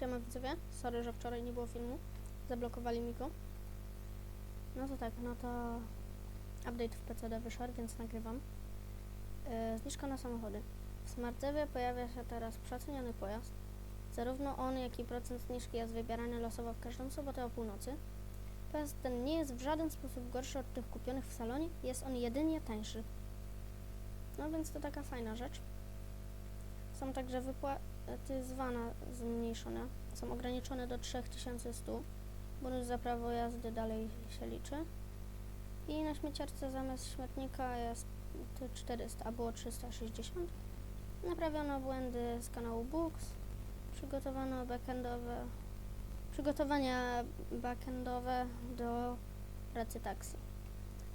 Siema widzowie, sorry, że wczoraj nie było filmu. Zablokowali mi go. No to tak, no to update w PCD wyszedł, więc nagrywam. Yy, zniżka na samochody. W Smartzewie pojawia się teraz przeceniony pojazd. Zarówno on, jak i procent zniżki jest wybierany losowo w każdą sobotę o północy. Pojazd ten nie jest w żaden sposób gorszy od tych kupionych w salonie, jest on jedynie tańszy. No więc to taka fajna rzecz. Są także wypłaty z zmniejszone. Są ograniczone do 3100. Bonus za prawo jazdy dalej się liczy. I na śmieciarce zamiast śmietnika jest to 400, a było 360. Naprawiono błędy z kanału Books. Przygotowano backendowe, przygotowania backendowe do pracy taksi.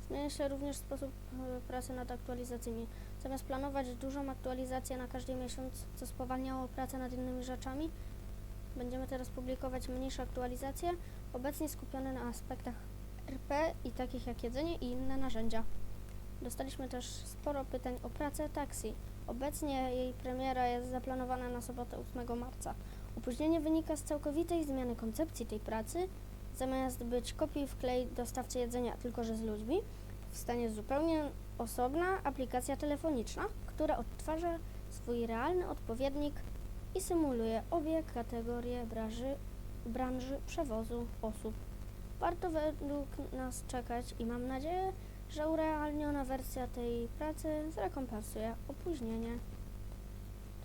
Zmienia się również sposób e, pracy nad aktualizacjami. Zamiast planować dużą aktualizację na każdy miesiąc, co spowalniało pracę nad innymi rzeczami, będziemy teraz publikować mniejsze aktualizacje, obecnie skupione na aspektach RP i takich jak jedzenie i inne narzędzia. Dostaliśmy też sporo pytań o pracę taksi. Obecnie jej premiera jest zaplanowana na sobotę 8 marca. Opóźnienie wynika z całkowitej zmiany koncepcji tej pracy. Zamiast być kopii wklej dostawcy jedzenia, tylko że z ludźmi, powstanie zupełnie osobna aplikacja telefoniczna, która odtwarza swój realny odpowiednik i symuluje obie kategorie branży, branży przewozu osób. Warto według nas czekać i mam nadzieję, że urealniona wersja tej pracy zrekompensuje opóźnienie.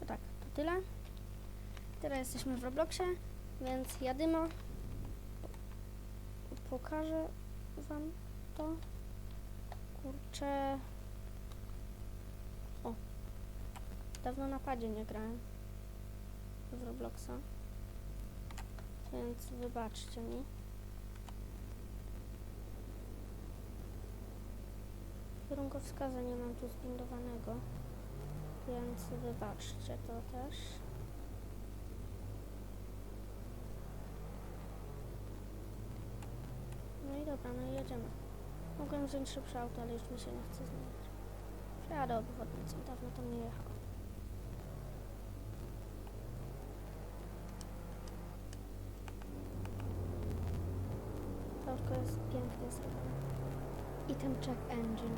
To tak, to tyle. Teraz jesteśmy w Robloxie, więc jadyma. Pokażę wam to. Kurczę. O. Dawno na padzie nie grałem. W Robloxa. Więc wybaczcie mi. Kierunkowskaza nie mam tu zbindowanego. Więc wybaczcie to też. No i dobra, no i jedziemy. Mogłem wziąć szybsze auto, ale już mi się nie chce zmieniać. Przejadę obwodnicą, dawno tam nie jechałam. To autko jest pięknie zrobione. I ten check engine.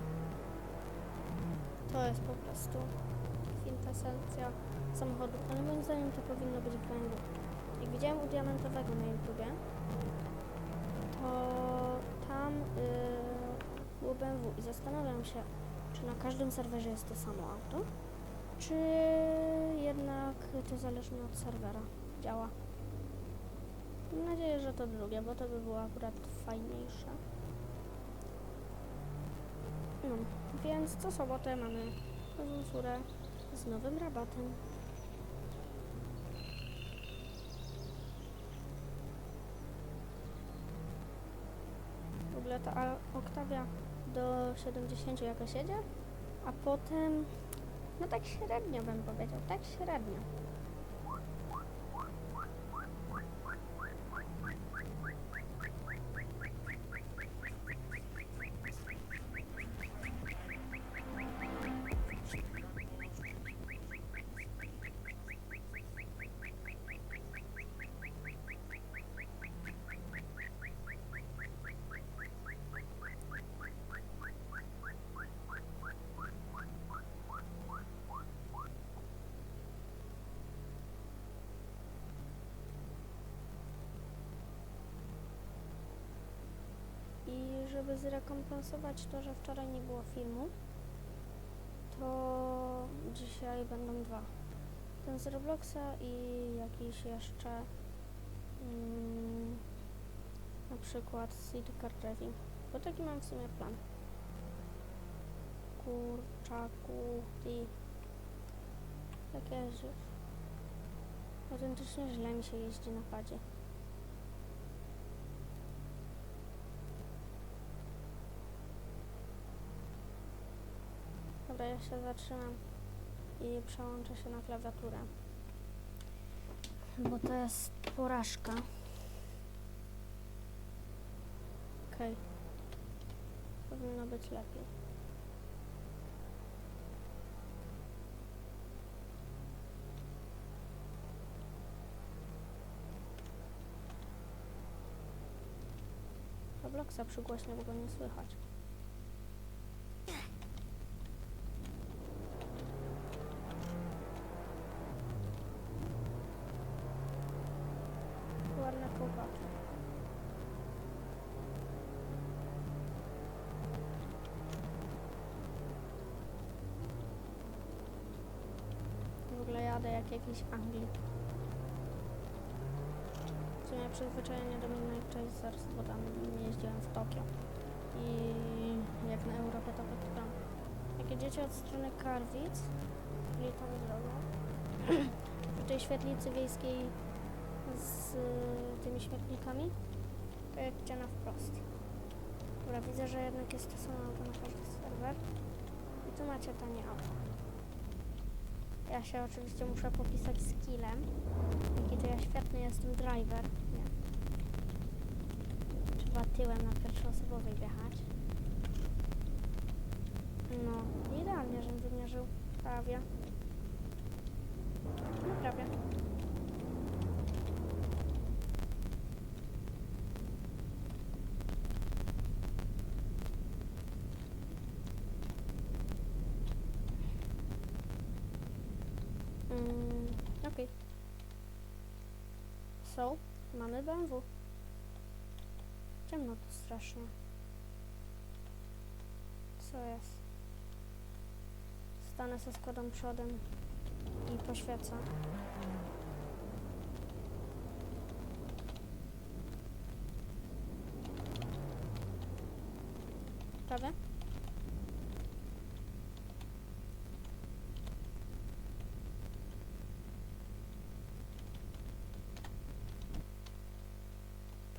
To jest po prostu kwintesencja samochodu, ale moim zdaniem to powinno być BMW. Jak widziałem u Diamentowego na YouTubie, to tam yy, BMW i zastanawiam się, czy na każdym serwerze jest to samo auto, czy jednak to zależnie od serwera działa. Mam nadzieję, że to drugie, bo to by było akurat fajniejsze. No, więc co sobotę mamy furę z nowym rabatem. W ogóle ta a- Octavia do 70 jakoś jedzie, a potem, no tak średnio bym powiedział, tak średnio. I żeby zrekompensować to, że wczoraj nie było filmu, to dzisiaj będą dwa. Ten z Robloxa i jakiś jeszcze mm, na przykład City Car Driving. Bo taki mam w sumie plan. Kurczaku, ty. Jak jeździsz? Autentycznie źle mi się jeździ na padzie. się zatrzymam i przełączę się na klawiaturę. Bo to jest porażka. Okej. Okay. Powinno być lepiej. Robloxa przygłośnię, bo go nie słychać. Jadę jak jakiś Anglik. W sumie przyzwyczajenie do Midnight Chasers, bo tam jeździłem w Tokio. I jak na Europę to tam. Jak jedziecie od strony Karwic, czyli tą drogą, przy tej świetlicy wiejskiej z y, tymi śmietnikami, to jedźcie na wprost. Dobra, widzę, że jednak jest to samo auto na każdy serwer. I tu macie tanie auto. Ja się oczywiście muszę popisać skillem. Jaki to ja świetny jestem driver. Nie. Trzeba tyłem na pierwszoosobowej wjechać. No, idealnie, żebym wymierzył. Prawie. No prawie. Mm, okej. So, mamy BMW. Ciemno tu strasznie. Co jest? Stanę ze składam przodem i poświecę. Prawie?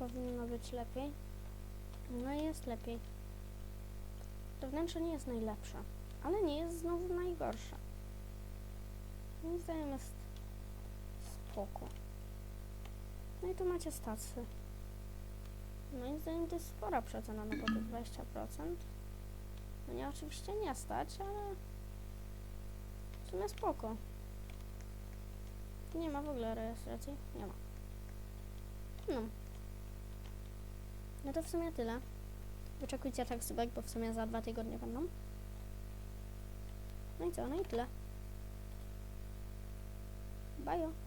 Powinno być lepiej. No jest lepiej. To wnętrze nie jest najlepsze, ale nie jest znowu najgorsze. Moim zdaniem jest spoko. No i tu macie stację. Moim zdaniem to jest spora przecena, no bo to 20%. No nie, oczywiście nie stać, ale w sumie spoko. Nie ma w ogóle rejestracji? Nie ma. No. No to w sumie tyle. Wyczekujcie taksówek, bo w sumie za dwa tygodnie będą. No i co? No i tyle. Bajo.